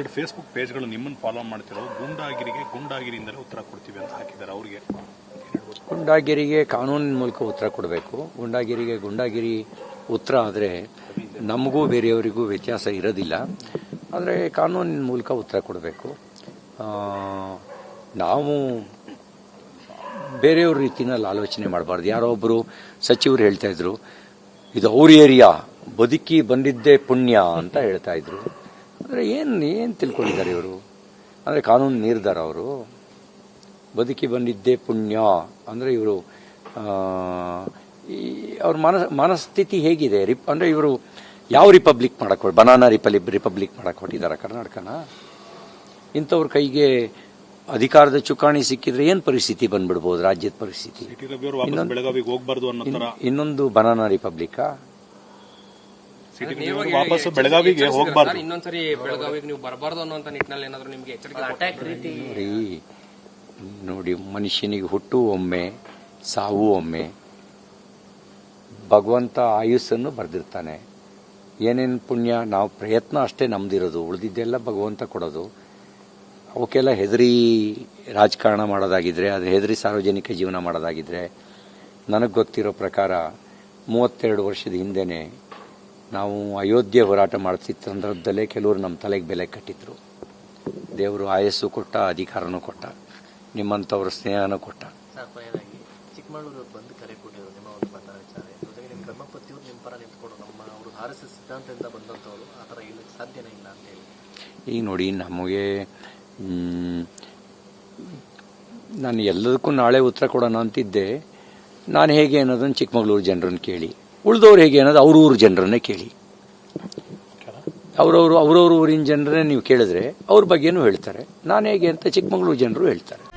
ಎರಡು ಫೇಸ್ಬುಕ್ ಪೇಜ್ಗಳು ನಿಮ್ಮನ್ನು ಫಾಲೋ ಮಾಡ್ತಿರೋ ಗೂಂಡಾಗಿರಿಗೆ ಗೂಂಡಾಗಿರಿಯಿಂದಲೇ ಉತ್ತರ ಕೊಡ್ತೀವಿ ಅಂತ ಹಾಕಿದ್ದಾರೆ. ಅವರಿಗೆ ಗುಂಡಾಗಿರಿಗೆ ಕಾನೂನಿನ ಮೂಲಕ ಉತ್ತರ ಕೊಡಬೇಕು. ಗುಂಡಾಗಿರಿಗೆ ಗುಂಡಾಗಿರಿ ಉತ್ತರ ಆದರೆ ನಮಗೂ ಬೇರೆಯವರಿಗೂ ವ್ಯತ್ಯಾಸ ಇರೋದಿಲ್ಲ. ಆದರೆ ಕಾನೂನಿನ ಮೂಲಕ ಉತ್ತರ ಕೊಡಬೇಕು. ನಾವು ಬೇರೆಯವ್ರ ರೀತಿಯಲ್ಲಿ ಆಲೋಚನೆ ಮಾಡಬಾರ್ದು. ಯಾರೋ ಒಬ್ಬರು ಸಚಿವರು ಹೇಳ್ತಾ ಇದ್ರು, ಇದು ಅವ್ರ ಏರಿಯಾ ಬದುಕಿ ಬಂದಿದ್ದೇ ಪುಣ್ಯ ಅಂತ ಹೇಳ್ತಾ ಇದ್ರು. ಅಂದರೆ ಏನು ಏನು ತಿಳ್ಕೊಂಡಿದ್ದಾರೆ ಇವರು? ಅಂದರೆ ಕಾನೂನು ನೀರ್ದಾರ ಅವರು? ಬದುಕಿ ಬಂದಿದ್ದೇ ಪುಣ್ಯ. ಅಂದರೆ ಇವರು ಅವ್ರ ಮನ ಮನಸ್ಥಿತಿ ಹೇಗಿದೆ? ರಿಪ್ ಅಂದರೆ ಇವರು ಯಾವ ರಿಪಬ್ಲಿಕ್ ಮಾಡಕ್ಕೆ ಬನಾನಾ ರಿಪಲಿ ರಿಪಬ್ಲಿಕ್ ಮಾಡಕ್ಕೆ ಹೊಟ್ಟಿದ್ದಾರೆ ಕರ್ನಾಟಕನ? ಇಂಥವ್ರ ಕೈಗೆ ಅಧಿಕಾರದ ಚುಕ್ಕಾಣಿ ಸಿಕ್ಕಿದ್ರೆ ಏನು ಪರಿಸ್ಥಿತಿ ಬಂದ್ಬಿಡ್ಬೋದು ರಾಜ್ಯದ ಪರಿಸ್ಥಿತಿ? ಇನ್ನೊಂದು ಬನಾನಾ ಅವರು ವಾಪಸ್ ಬೆಳಗಾವಿಗೆ ಹೋಗ್ಬಾರ್ದು ಇನ್ನೊಂದ್ಸರಿ ಬೆಳಗಾವಿಗೆ ನೀವು ಬರಬಾರ್ದು ಅನ್ನೋಂತ ನಿಟ್ಟಿನಲ್ಲಿ ಏನಾದ್ರು ನಿಮ್ಗೆ ಎಚ್ಚರಿಕೆ ಅಟ್ಯಾಕ್ ರೀತಿ ನೋಡಿ ಮನುಷ್ಯನಿಗೆ ಹುಟ್ಟು ಒಮ್ಮೆ ಸಾವು ಒಮ್ಮೆ ಭಗವಂತ ಆಯುಸ್ಸನ್ನು ಬರೆದಿರ್ತಾನೆ. ಏನೇನು ಪುಣ್ಯ ನಾವು ಪ್ರಯತ್ನ ಅಷ್ಟೇ ನಮ್ದಿರೋದು ಉಳಿದಿದ್ದೆಲ್ಲ ಭಗವಂತ ಕೊಡೋದು. ಅವಕ್ಕೆಲ್ಲ ಹೆದರಿ ರಾಜಕಾರಣ ಮಾಡೋದಾಗಿದ್ರೆ ಅದು ಹೆದರಿ ಸಾರ್ವಜನಿಕ ಜೀವನ ಮಾಡೋದಾಗಿದ್ರೆ ನನಗೆ ಗೊತ್ತಿರೋ ಪ್ರಕಾರ ಮೂವತ್ತೆರಡು ವರ್ಷದ ಹಿಂದೆನೆ ನಾವು ಅಯೋಧ್ಯೆ ಹೋರಾಟ ಮಾಡ್ತಿದ್ದ ಸಂದರ್ಭದಲ್ಲೇ ಕೆಲವರು ನಮ್ಮ ತಲೆಗೆ ಬೆಲೆ ಕಟ್ಟಿದ್ರು. ದೇವರು ಆಯಸ್ಸು ಕೊಟ್ಟ ಅಧಿಕಾರನೂ ಕೊಟ್ಟ ನಿಮ್ಮಂಥವ್ರ ಸ್ನೇಹನೂ ಕೊಟ್ಟ. ಚಿಕ್ಕಮಗಳೂರು ಬಂದು ಕರೆ ಕೊಟ್ಟಿದ್ರು ನಿಮ್ಮ ಒಂದು ಬಂಧನ ವಿಚಾರ ಜೊತೆಗೆ ನಿಮ್ಮ ಧರ್ಮಪತಿಯವರು ನಿಮ್ಮ ಪರ ನಿಂತ್ಕೊಂಡು ನಮ್ಮ ಅವರು ಆರ್ ಎಸ್ ಎಸ್ ಸಿದ್ಧಾಂತದಿಂದ ಬಂದಂಥವ್ರು ಆ ಥರ ಇಲ್ಲಕ್ಕೆ ಸಾಧ್ಯನೇ ಇಲ್ಲ ಅಂತ ಹೇಳಿ. ಈಗ ನೋಡಿ ನಮಗೆ ನಾನು ಎಲ್ಲದಕ್ಕೂ ನಾಳೆ ಉತ್ತರ ಕೊಡೋಣ ಅಂತಿದ್ದೆ. ನಾನು ಹೇಗೆ ಅನ್ನೋದನ್ನು ಚಿಕ್ಕಮಗಳೂರು ಜನರನ್ನು ಕೇಳಿ. ಉಳಿದವ್ರು ಹೇಗೆ ಅನ್ನೋದು ಅವ್ರವ್ರ ಜನರನ್ನೇ ಕೇಳಿ. ಅವರವರು ಅವರವ್ರ ಊರಿನ ಜನರನ್ನೇ ನೀವು ಕೇಳಿದ್ರೆ ಅವ್ರ ಬಗ್ಗೆನೂ ಹೇಳ್ತಾರೆ. ನಾನು ಹೇಗೆ ಅಂತ ಚಿಕ್ಕಮಗಳೂರು ಜನರು ಹೇಳ್ತಾರೆ.